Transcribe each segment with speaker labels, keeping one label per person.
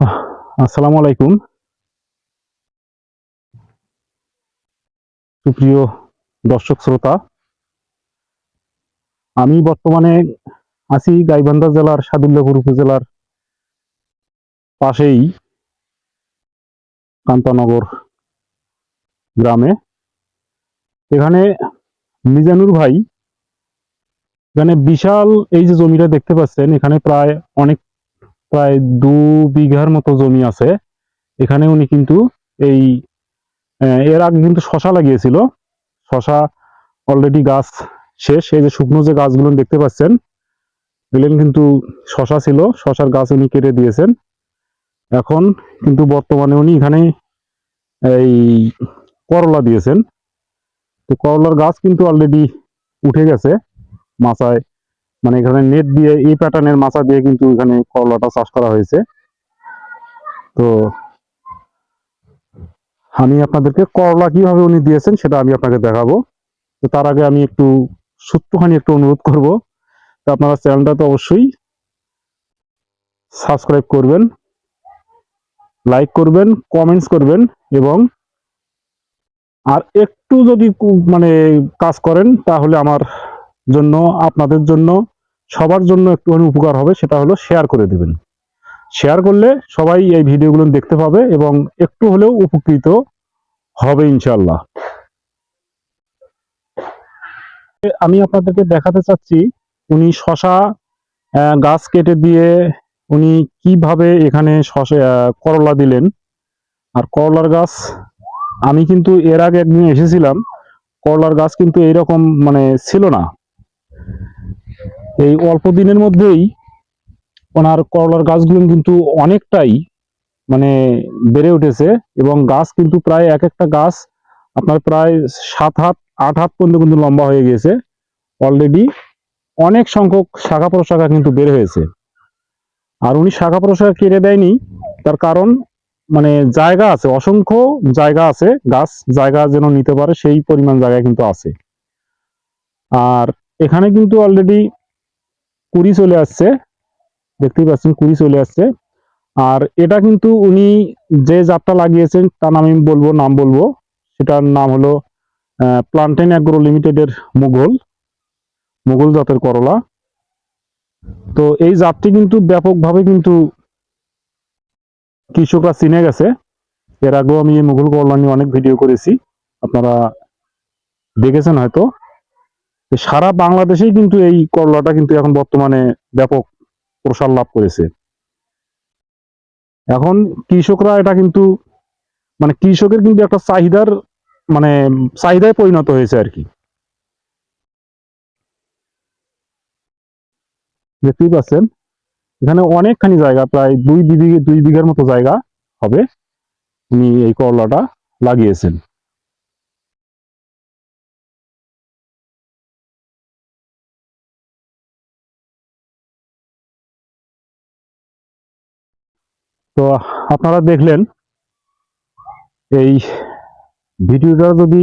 Speaker 1: আসসালামু আলাইকুম। সুপ্রিয় দর্শক শ্রোতা, আমি বর্তমানে আছি গাইবান্ধা জেলার সাদুল্লাপুর উপজেলার পাশেই কান্তানগর গ্রামে। এখানে মিজানুর ভাই, এখানে বিশাল এই যে জমিটা দেখতে পাচ্ছেন, এখানে প্রায় অনেক প্রায় দু বিঘার মতো জমি আছে। এখানে উনি কিন্তু এই এর আগে কিন্তু শশা লাগিয়েছিল। শশা অলরেডি গাছ শেষ। এই যে শুকনো যে গাছগুলো দেখতে পাচ্ছেন, এগুলো কিন্তু শশা ছিল। শশার গাছ উনি কেটে দিয়েছেন। এখন কিন্তু বর্তমানে উনি এখানে এই করলা দিয়েছেন। তো করলার গাছ কিন্তু অলরেডি উঠে গেছে মাচায় মানে এখানে নেট দিয়ে, এই প্যাটার্নের মাচা দিয়ে কিন্তু এখানে করলাটা চাষ করা হয়েছে। তো আমি আপনাদেরকে করলা কীভাবে উনি দিয়েছেন সেটা আমি আপনাকে দেখাবো। তো তার আগে আমি একটু সূত্রখানি একটু অনুরোধ করব। তো আপনারা চ্যানেলটা তো অবশ্যই সাবস্ক্রাইব করবেন লাইক করবেন কমেন্টস করবেন এবং আর একটু যদি মানে কাজ করেন তাহলে আমার জন্য, আপনাদের জন্য সবার জন্য একটুখানি উপকার হবে, সেটা হলো শেয়ার করে দেবেন। শেয়ার করলে সবাই এই ভিডিওগুলো দেখতে পাবে এবং একটু হলেও উপকৃত হবে ইনশাল্লাহ আমি আপনাদেরকে দেখাতে চাচ্ছি উনি শশা গাছ কেটে দিয়ে উনি কীভাবে এখানে শশা করলা দিলেন। আর করলার গাছ, আমি কিন্তু এর আগে একদিন এসেছিলাম, করলার গাছ কিন্তু এইরকম মানে ছিল না। এই অল্প দিনের মধ্যেই ওনার করলার গাছগুলো কিন্তু অনেকটাই মানে বেড়ে উঠেছে এবং গাছ কিন্তু প্রায় এক একটা গাছ আপনার প্রায় সাত হাত, আট হাত পর্যন্ত কিন্তু লম্বা হয়ে গিয়েছে। অলরেডি অনেক সংখ্যক শাখা প্রশাখা কিন্তু বের হয়েছে। আর উনি শাখা প্রশাখা কেটে দেয়নি, তার কারণ মানে জায়গা আছে, অসংখ্য জায়গা আছে, গাছ জায়গা যেন নিতে পারে সেই পরিমাণ জায়গা কিন্তু আছে। আর এখানে কিন্তু অলরেডি কুড়ি চলে আসছে। দেখতেই পাচ্ছেন, কুড়ি চলে আসছে। আর এটা কিন্তু উনি যে জাতটা লাগিয়েছেন, তার নাম আমি বলব, নাম বলব। সেটার নাম হলো প্লান্টেন অ্যাগ্রো লিমিটেডের মুঘল মুঘল জাতের করলা। তো এই জাতটি কিন্তু ব্যাপকভাবে কিন্তু কৃষকরা চিনে গেছে। এর আগেও আমি এই মুঘল করলা নিয়ে অনেক ভিডিও করেছি। আপনারা দেখেছেন হয়তো। সারা বাংলাদেশেই কিন্তু এই করলাটা কিন্তু এখন বর্তমানে ব্যাপক প্রসার লাভ করেছে। এখন কৃষকরা এটা কিন্তু মানে কৃষকের কিন্তু একটা চাহিদার মানে চাহিদায় পরিণত হয়েছে আর কি। দেখতেই পাচ্ছেন, এখানে অনেকখানি জায়গা, প্রায় দুই বিঘে, দুই বিঘার মতো জায়গা হবে। উনি এই করলাটা লাগিয়েছেন। তো আপনারা দেখলেন, এই ভিডিওটা যদি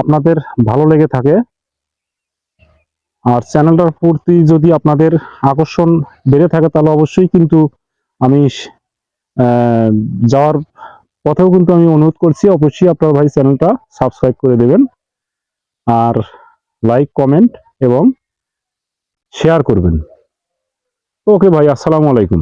Speaker 1: আপনাদের ভালো লেগে থাকে, আর চ্যানেলটার প্রতি যদি আপনাদের আকর্ষণ বেড়ে থাকে, তাহলে অবশ্যই কিন্তু আমি যাওয়ার পথেও কিন্তু আমি অনুরোধ করছি, অবশ্যই আপনার ভাই চ্যানেলটা সাবস্ক্রাইব করে দেবেন, আর লাইক, কমেন্ট এবং শেয়ার করবেন। ওকে ভাই, আসসালামু আলাইকুম।